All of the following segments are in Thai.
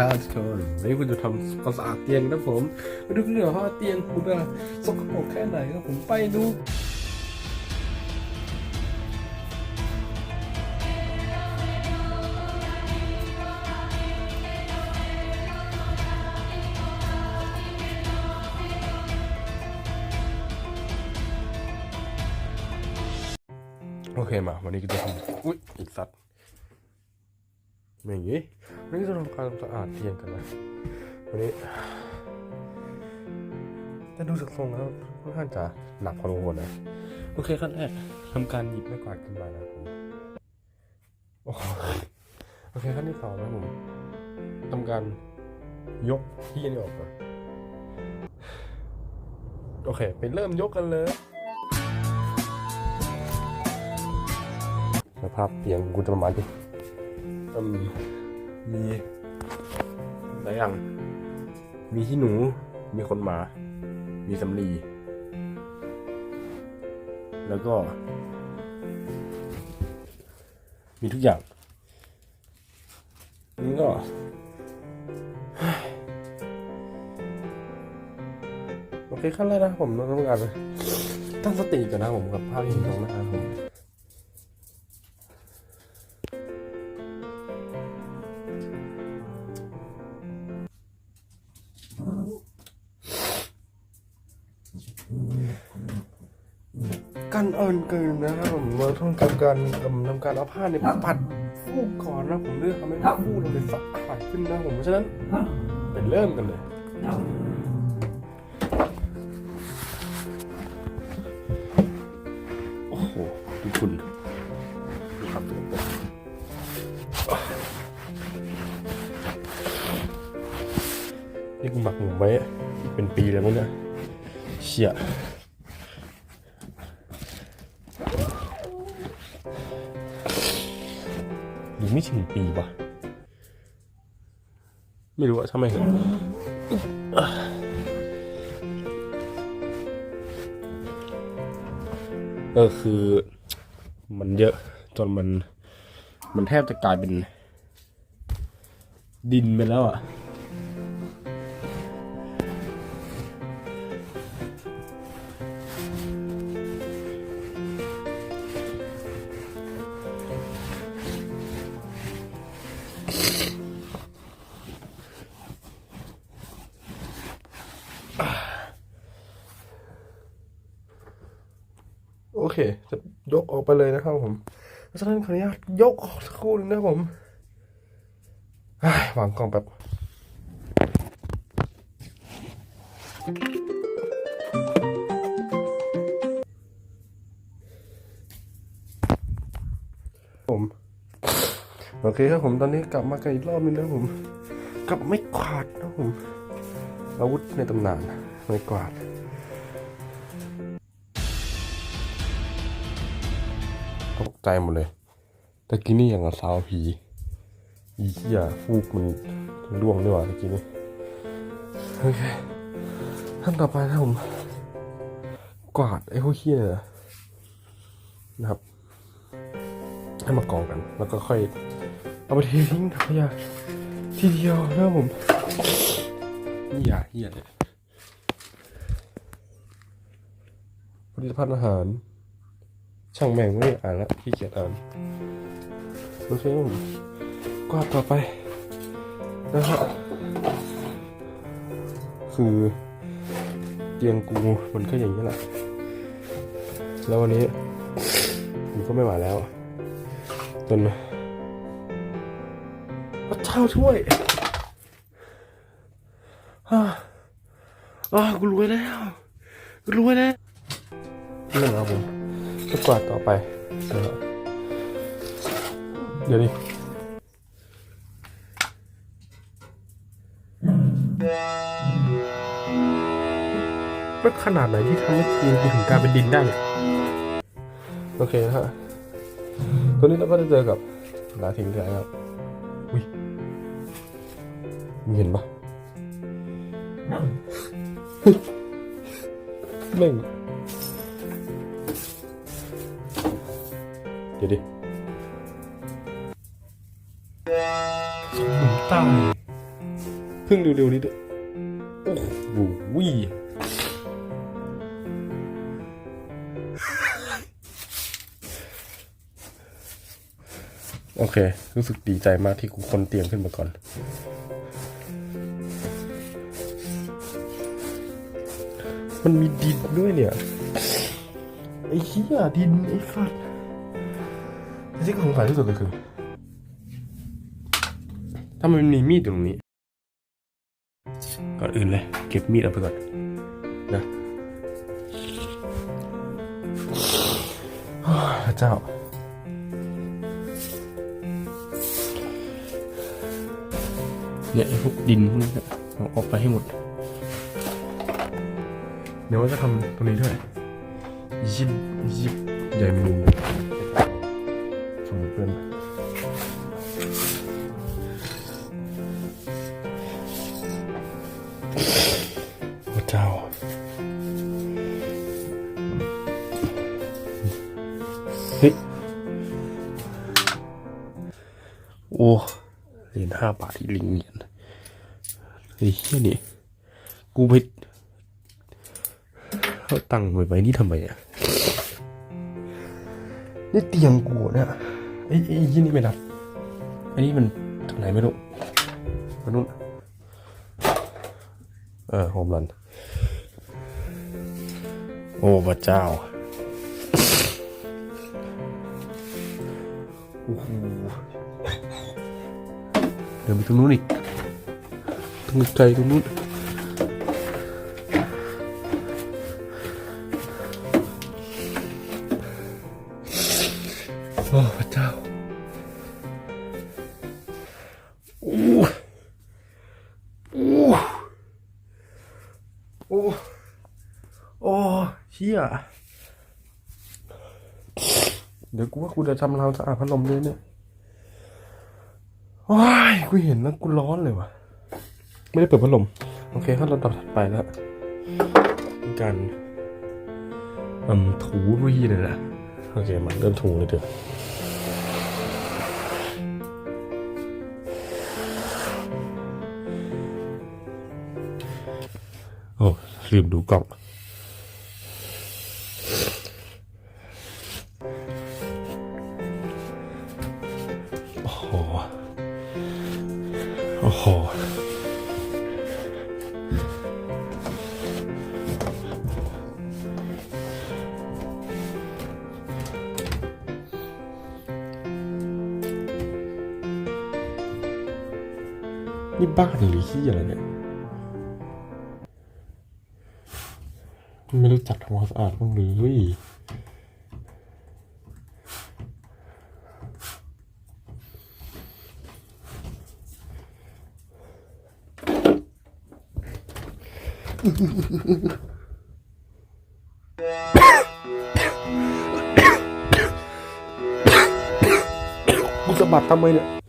ครับทุกคนวันนี้คุณจะทำความสะอาดเตียงนะผมมาดูกันหน่อยว่าเตียงคุณอะสกปรกแค่ไหนครับผมไปดูโอเคมา วันนี้ก็จะทำอุ้ยอีกสัตว์ อย่างงี้วันนี้ก็จะทำความสะอาดเตียงกันนะวันนี้แต่ดูจากทรงแล้วค่อนข้างจะหนักพอสมควรนะโอเคขั้นแรกทำการหยิบไม้กวาดขึ้นมานะครับผมโอ้โหโอเคขั้นที่สองนะครับผมทำการยกที่นี่ออกก่อนโอเค ไปเริ่มยกกันเลยสภาพเตียงกูจะประมาณนี้ มมีหลายอย่างมีที่หนู มีคนหมา มีสำลี แล้วก็ มีทุกอย่างนี่ก็โอเคขั้นแรกนะผมต้องการตั้งสติก่อนนะผมกับภาพที่เห็นตรงหน้าครับผม กันเอินเกินนะครับผมเราต้องทำการเอิ่มทำการเอาผ้าเนี่ยปัดฟูกก่อนนะผมเลือกทำให้ฟูกเราเป็นสะอาดขึ้นนะผมเพราะฉะนั้นไปเริ่มกันเลยโอ้โหดูคุณดูครับดูครับนี่กูหมักหมูไว้เป็นปีแล้วมั้งเนี่ยเชี่ย ไม่ถึงปีวะไม่รู้อะทำไมเอออคือ มันเยอะจนมัน มันแทบจะกลายเป็น ดินไปแล้วอะ เค จะยกออกไปเลยนะครับผมเพราะฉะนั้นขออนุญาตยกออกสักครู่หนึงนะครับผมเฮ้ยวางกล้องแบบผมโอเคครับผมตอนนี้กลับมากันอีกรอบนึงนะผมกับไม่กวาดนะครับผมอาวุธในตำนานไม่กวาด ตกใจหมดเลยตะกี้นี่อย่างกับสาวผีอีเหี้ยฟูกมันร่วงด้วยว่ะตะกี้นี่โอเคขั้นต่อไปนะผมกวาดไอ้พวกเหี้ยเนี่ยนะครับให้มากองกัน แล้วก็ค่อยเอาไปเททิ้งถังขยะทีเดียวนะผมนี่อย่าเหี้ยเลยผลิตภัณฑ์อาหาร ช่างแม่งไม่ได้อ่านแล้วขี้เกียจอ่านโอเคผมกวาดต่อไปนะฮะคือเตียงกูมันก็อย่างนี้แหละ แล้ววันนี้ผมก็ไม่ไหวแล้ว จนพระเจ้าช่วยอ่าอ่ากูรวยแล้ว กูรวยแล้วนี่แหละครับผม จะกวาดต่อไปเดี๋ยวดิมันขนาดไหนที่ทำให้ทีมกูถึงกลายเป็นดินได้เนี่ยโอเคนะฮะตัวนี้เราก็จะเจอกับลาทิ้งใจครับอุ้ยมึงเห็นปะแม่ง เดี๋ยวดิเหมือนตายพึ่งเร็วๆนี้ด้วยโอ้โหวิโอเค รู้สึกดีใจมากที่กูคนเตียงขึ้นมาก่อน มันมีดินด้วยเนี่ย ไอ้เหี้ยดิน ไอ้สัตว์ ที่สงสัยที่สุดเลยคือถ้ามันมีมีดอยู่ตรงนี้ ก่อนอื่นเลย เก็บมีดเอาไปก่อนนะโอ้ยพระเจ้า เนี่ยไอ้พวกดินพวกนี้เนี่ยเอาออกไปให้หมด เดี๋ยวว่าจะทำตรงนี้ด้วยยิบยิบใหญ่มุม เหรียญห้าบาทที่ลิงเหรียญไอ้เหี้ยนี่ กูไปเขาตั้งไว้ไว้นี่ทำไมอะนี่เตียงกูเนี่ยไอ้ไอ้ยี่นี่ไม่นับอันนี้มันทางไหนไม่รู้มานู่นเออโฮมรัน โอ้พระเจ้าโอ้โห ดินไปตรงนู้นอีกตรงไกลตรงนู้นโอ้พระเจ้าโอ้โอ้โอ้โอ้เชี่ยเดี๋ยวกูว่ากูจะทำราวสะอาดพัดลมเลยเนี่ย โอ้ยกูเห็นแล้วกูร้อนเลยว่ะ ไม่ได้เปิดพัดลม โอเคขั้นตอนต่อถัดไปแล้วการอืมถูรีเลยนะโอเคมันเริ่มถูเลยเถอะโอ้ลืมดูกล้อง นี่บ้านหรือที่อะไรเนี่ย ไม่รู้จักทำความสะอาดบ้างหรือกูสะบัดทำไมเนี่ย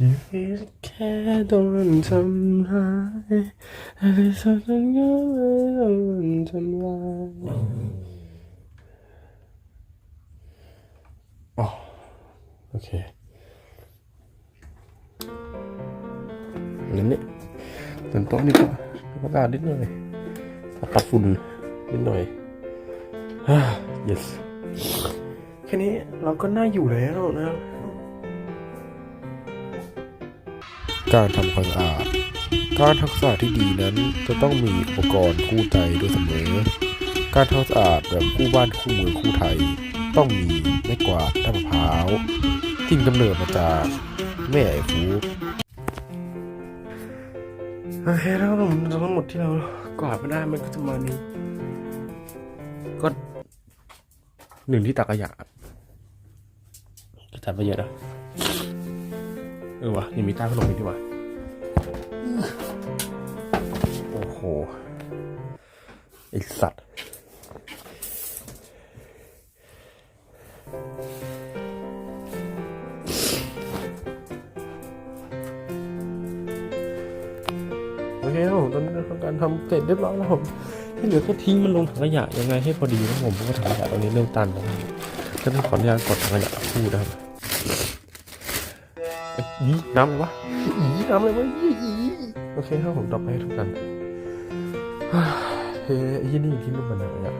ชีวิตแค่โดนทำร้ายอะไรสักอย่างก็ไม่โดนทำลายอ๋อโอเคงั้นเนี่ยเติมโต๊ะนี่ก็ประกาศนิดหน่อยปัดฝุ่นนิดหน่อยฮ่า yes แค่นี้เราก็น่าอยู่แล้วนะ การทำความสะอาด การทำความสะอาดที่ดีนั้นจะต้องมีอุปกรณ์คู่ใจด้วยเสมอ การทำความสะอาดแบบคู่บ้านคู่เมืองคู่ไทย ต้องมีไม้กวาดน้ำมะพร้าวที่กำเนิดมาจากแม่ไอ้ฟูโอเคแล้วผมทั้งหมดที่เรากวาดมาได้มันก็จะมานี้ก็หนึ่งที่ตักขยะก็จัดไปเยอะนะ เออวะยังมีใต้พัดลมอีกดีวะโอ้โหไอสัตว์โอเคครับผมตอนนี้ทำการทำเสร็จเรียบร้อยแล้วผมที่เหลือก็ทิ้งมันลงถังขยะยังไงให้พอดีนะผมเพราะว่าถังขยะตรงนี้เริ่มตันแล้วจะต้องขออนุญาตกดถังขยะคู่นะครับ อีน้ำเลยวะอีน้ำเลยวะอีอีโอเคครับผมต่อไปให้ทุกกันเฮ้ยยี่นี่ที่นู่นมันอะไรอะ